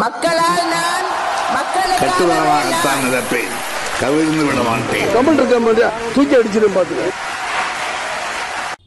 மக்களால் நான் கவிழ்ந்து விட மாட்டேன். கமல் இருக்க மாட்டியா தூக்கி அடிச்சிடும் பாத்துக்க.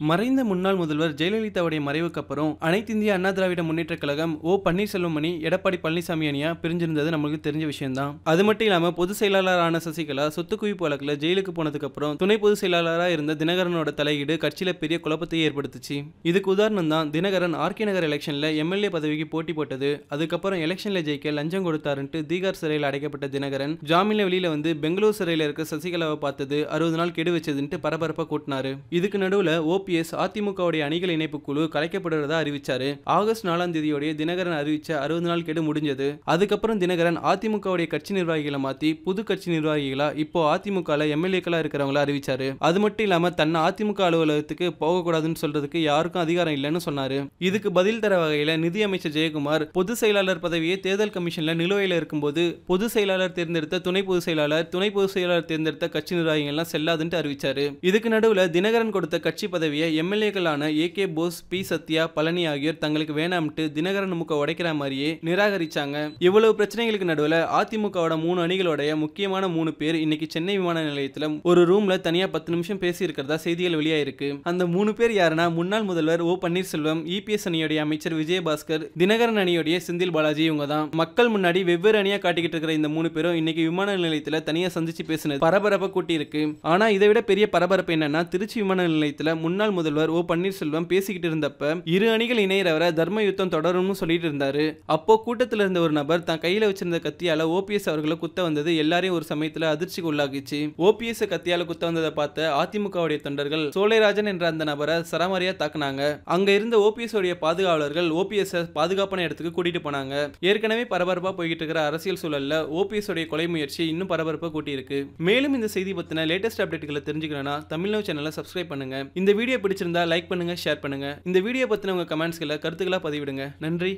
மறைந்த முன்னாள் முதல்வர் ஜெயலலிதாவுடைய மறைவுக்கு அப்புறம் அனைத்து இந்திய அண்ணா திராவிட முன்னேற்ற கழகம் ஓ பன்னீர்செல்வம் அணி எடப்பாடி பழனிசாமி அணியா பிரிஞ்சிருந்தது நம்மளுக்கு தெரிஞ்ச விஷயம்தான். அது மட்டும் இல்லாம பொதுச் செயலாளரான சசிகலா சொத்து குவிப்பு வழக்குல ஜெயிலுக்கு போனதுக்கு அப்புறம் துணை பொதுச் செயலாளராக இருந்த தினகரனோட தலையீடு கட்சியில பெரிய குழப்பத்தை ஏற்படுத்துச்சு. இதுக்கு உதாரணம் தான் தினகரன் ஆர்கே நகர் எலெக்ஷன்ல எம்எல்ஏ பதவிக்கு போட்டி போட்டது. அதுக்கப்புறம் எலெக்ஷன்ல ஜெயிக்க லஞ்சம் கொடுத்தாருன்ட்டு தீகார் சிறையில் அடைக்கப்பட்ட தினகரன் ஜாமீன்ல வெளியில வந்து பெங்களூர் சிறையில் இருக்க சசிகலாவை பார்த்தது அறுபது நாள் கெடு வச்சதுன்ட்டு பரபரப்பா கூட்டினாரு. இதுக்கு நடுவுல ஓபிஎஸ் அதிமுகவுடைய அணிகள் இணைப்பு குழு கலைக்கப்படுறதா அறிவிச்சாரு. ஆகஸ்ட் நாலாம் தேதியோடைய தினகரன் அறிவிச்ச அறுபது நாள் கெடு முடிஞ்சது. அதுக்கப்புறம் தினகரன் அதிமுகவுடைய கட்சி நிர்வாகிகளை மாத்தி புது கட்சி நிர்வாகிகளா இப்போ அதிமுகல எம்எல்ஏக்களா இருக்கிறவங்களா அறிவிச்சாரு. அது மட்டும் இல்லாம தன்னை அதிமுக அலுவலகத்துக்கு போகக்கூடாதுன்னு சொல்றதுக்கு யாருக்கும் அதிகாரம் இல்லைன்னு சொன்னாரு. இதுக்கு பதில் தர வகையில நிதி அமைச்சர் ஜெயக்குமார் பொது செயலாளர் பதவியை தேர்தல் கமிஷன்ல நிலுவையில் இருக்கும்போது பொது செயலாளர் தேர்ந்தெடுத்த துணை பொதுச் செயலாளர் துணை பொதுச் செயலாளர் தேர்ந்தெடுத்த கட்சி நிர்வாகிகள் எல்லாம் செல்லாதுன்ட்டு அறிவிச்சாரு. இதுக்கு நடுவுல தினகரன் கொடுத்த கட்சி பதவி பதவியை எம்எல்ஏக்களான A K Bose P Sathya Palani ஆகியோர் தங்களுக்கு வேணாம்ட்டு தினகரன் முக உடைக்கிற மாதிரியே நிராகரிச்சாங்க. இவ்வளவு பிரச்சனைகளுக்கு நடுவில் அதிமுகவோட மூணு அணிகளோடைய முக்கியமான மூணு பேர் இன்னைக்கு சென்னை விமான நிலையத்தில் ஒரு ரூம்ல தனியா பத்து நிமிஷம் பேசி இருக்கிறதா செய்திகள் வெளியாயிருக்கு. அந்த மூணு பேர் யாருன்னா முன்னாள் முதல்வர் ஓ பன்னீர்செல்வம் இபிஎஸ் அணியுடைய அமைச்சர் விஜயபாஸ்கர் தினகரன் அணியுடைய செந்தில் பாலாஜி இவங்க தான் மக்கள் முன்னாடி வெவ்வேறு அணியா காட்டிக்கிட்டு இருக்கிற இந்த மூணு பேரும் இன்னைக்கு விமான நிலையத்தில் தனியா சந்திச்சு பேசினது பரபரப்பை கூட்டி இருக்கு ஆனா இதை விட பெரிய பரபரப்பு என்னன்னா திருச்சி விமான நிலையத்தில் முன்னாள் முதல்வர் ஓ பன்னீர்செல்வம் பேசிக்கிட்டு இருந்தப்ப இரு அணிகள் இணையற வரை தர்ம யுத்தம் தொடரும்னு சொல்லிட்டு இருந்தாரு. அப்போ கூட்டத்தில் இருந்த ஒரு நபர் தான் கையில வச்சிருந்த கத்தியால ஓபிஎஸ் அவர்களை குத்த வந்தது எல்லாரையும் ஒரு சமயத்துல அதிர்ச்சிக்கு உள்ளாகிச்சு ஓபிஎஸ் கத்தியால குத்த வந்ததை பார்த்த அதிமுகவுடைய தொண்டர்கள் சோலைராஜன் என்ற அந்த நபரை சரமாரியா தாக்குனாங்க. அங்க இருந்த ஓபிஎஸ் உடைய பாதுகாவலர்கள் ஓபிஎஸ் பாதுகாப்பான இடத்துக்கு கூட்டிட்டு போனாங்க. ஏற்கனவே பரபரப்பா போய்கிட்டு இருக்கிற அரசியல் சூழல்ல ஓபிஎஸ் உடைய கொலை முயற்சி இன்னும் பரபரப்பா கூட்டியிருக்கு. மேலும் இந்த செய்தி பத்தின லேட்டஸ்ட் அப்டேட்டுகளை தெரிஞ்சுக்கணும்னா தமிழ்நாடு சேனலை சப்ஸ்கிரைப் பண்ணுங்க. இந்த வீடியோ வீடியோ பிடிச்சிருந்தா லைக் பண்ணுங்க ஷேர் பண்ணுங்க. இந்த வீடியோ பத்தின உங்க கமெண்ட்ஸ்களை கருத்துக்களா பதிவிடுங்க. நன்றி.